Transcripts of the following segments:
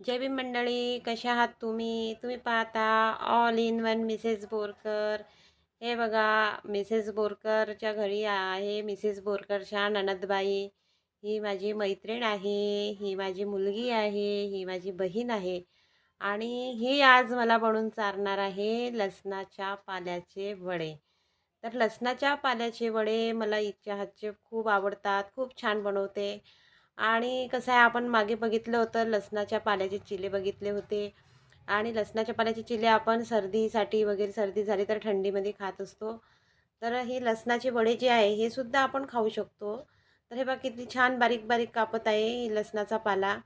जय भीम मंडळी कशा आहात तुम्ही? तुम्ही पाहता all in one Mrs Borkar हे बघा मिसेस बोरकरच्या घरी आहे मिसेस बोरकरच्या ननदबाई. ही माझी मैत्रीण आहे ही माझी मुलगी आहे ही माझी बहीण आहे. आणि ही आज मला बनवून चारणार आहे लसणाच्या पाल्याचे वडे. तर लसणाच्या पाल्याचे वडे मला हिच्या हातचे खूप आवडतात खूप छान बनवते. आणि कसं आहे आपण मागे बघितलं होतं लसणाच्या पाल्याचे चिले बघितले होते. आणि लसणाच्या पाल्याचे चिले आपण सर्दीसाठी वगैरे सर्दी झाली तर थंडीमध्ये खात असतो. तर हे लसणाचे वडे जे आहे हे सुद्धा आपण खाऊ शकतो. तर हे बघा किती छान बारीक बारीक कापत आहे लसणाचा पाला.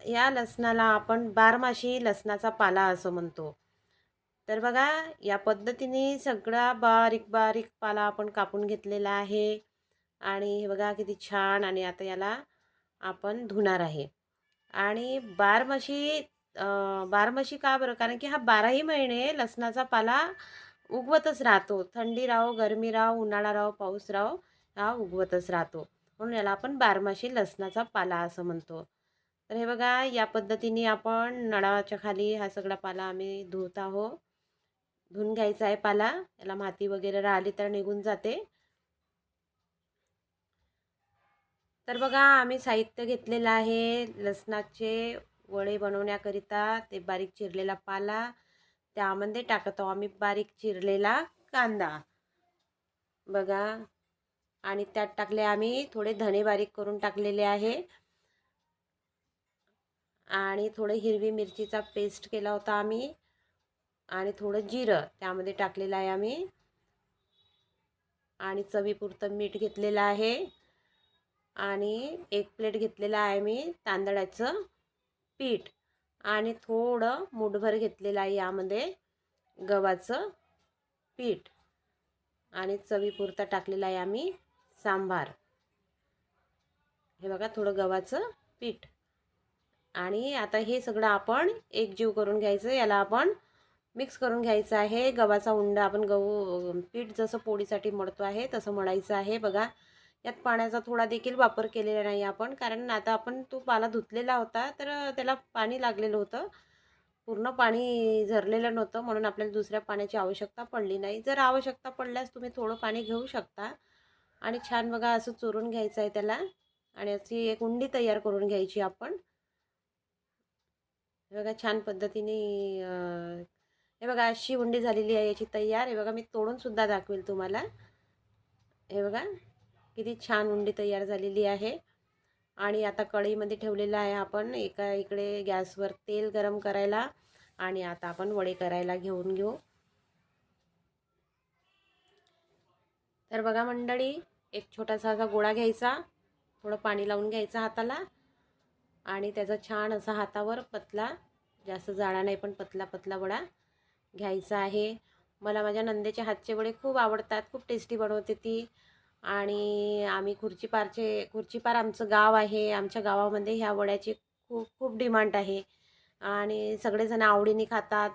या लसणाला आपण बारमाशी लसणाचा पाला असं म्हणतो. तर बघा या पद्धतीने सगळा बारीक बारीक पाला आपण कापून घेतलेला आहे. आणि हे बघा किती छान. आणि आता याला आपण धुणार आहे. आणि बारमाशी बारमाशी का बरं? कारण की हा बाराही महिने लसणाचा पाला उगवतच राहतो. थंडी राहो गरमी राहो उन्हाळा राहो पाऊस राहो हा उगवतच राहतो. म्हणून याला आपण बारमाशी लसणाचा पाला असं म्हणतो. तर हे बघा या पद्धतीने आपण नळाच्या खाली हा सगळा पाला आम्ही धुत आहो धुवून घ्यायचा आहे पाला. याला माती वगैरे राहिली तर निघून जाते. तर बघा आम्ही साहित्य घेतलेलं आहे. लसणाचे वडे बनवण्याकरिता ते बारीक चिरलेला पाला त्यामध्ये टाकत आहोत आम्ही बारीक चिरलेला कांदा. बघा आणि त्यात टाकले आम्ही थोडे धणे बारीक करून टाकलेले आहे. आणि थोडे हिरवी मिरचीचा पेस्ट केला होता आम्ही. आणि थोडं जिरं त्यामध्ये टाकलेलं आहे आम्ही. आणि चवीपुरतं मीठ घेतलेलं आहे. आणि एक प्लेट घेतलेला आहे मी तांदळाचं पीठ. आणि थोडं मुठभर घेतलेलं आहे यामध्ये गव्हाचं पीठ. आणि चवीपुरता टाकलेला आहे आम्ही सांबार. हे बघा थोडं गव्हाचं पीठ. आणि आता हे सगळं आपण एकजीव करून घ्यायचं. याला आपण मिक्स करून घ्यायचं आहे. गव्हाचा उंडा आपण गहू पीठ जसं पोळीसाठी मळतो आहे तसं मळायचं आहे. बघा यात पाण्याचा थोडा देखील वापर केलेला नाही आपण. कारण आता आपण तो पाला धुतलेला होता तर त्याला पाणी लागलेलं होतं. पूर्ण पाणी झरलेलं नव्हतं म्हणून आपल्याला दुसऱ्या पाण्याची आवश्यकता पडली नाही. जर आवश्यकता पडल्यास तुम्ही थोडं पाणी घेऊ शकता. आणि छान बघा असं चोरून घ्यायचं आहे त्याला. आणि अशी एक उंडी तयार करून घ्यायची आपण. हे बघा छान पद्धतीने हे बघा अशी उंडी झालेली आहे याची तयार. हे बघा मी तोडूनसुद्धा दाखवेल तुम्हाला. हे बघा किती छान उंडी तयार झालेली आहे. आणि आता कढईमध्ये ठेवलेलं आहे आपण. एका इकडे गॅसवर तेल गरम करायला आणि आता आपण वडे करायला घेऊन घेऊ. तर बघा मंडळी एक छोटासा असा गोळा घ्यायचा. थोडं पाणी लावून घ्यायचं हाताला. आणि त्याचा छान असा हातावर पतला जास्त जाडा नाही पण पतला पतला वडा घ्यायचा आहे. मला माझ्या नंदेच्या हातचे वडे खूप आवडतात खूप टेस्टी बनवते ती. आणि आम्ही खुर्चीपारचे खुर्चीपार आमचं गाव आहे. आमच्या गावामध्ये ह्या वड्याची खूप खूप डिमांड आहे. आणि सगळेजण आवडीने खातात.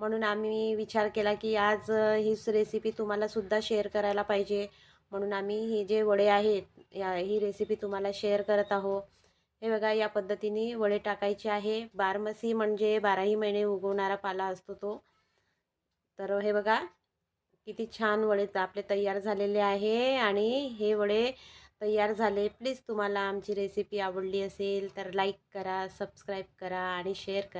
म्हणून आम्ही विचार केला की आज हीच रेसिपी तुम्हालासुद्धा शेअर करायला पाहिजे. म्हणून आम्ही हे जे वडे आहेत या ही रेसिपी तुम्हाला शेअर करत आहो हे बघा या पद्धतीने वडे टाकायचे आहे. बारमसी म्हणजे बाराही महिने उगवणारा पाला असतो तो. तर हे बघा किती छान वडे आपले तयार झालेले आहे आणि हे वडे तयार झाले. प्लीज तुम्हाला आमची रेसिपी आवडली असेल तर लाईक करा सबस्क्राईब करा आणि शेअर करा.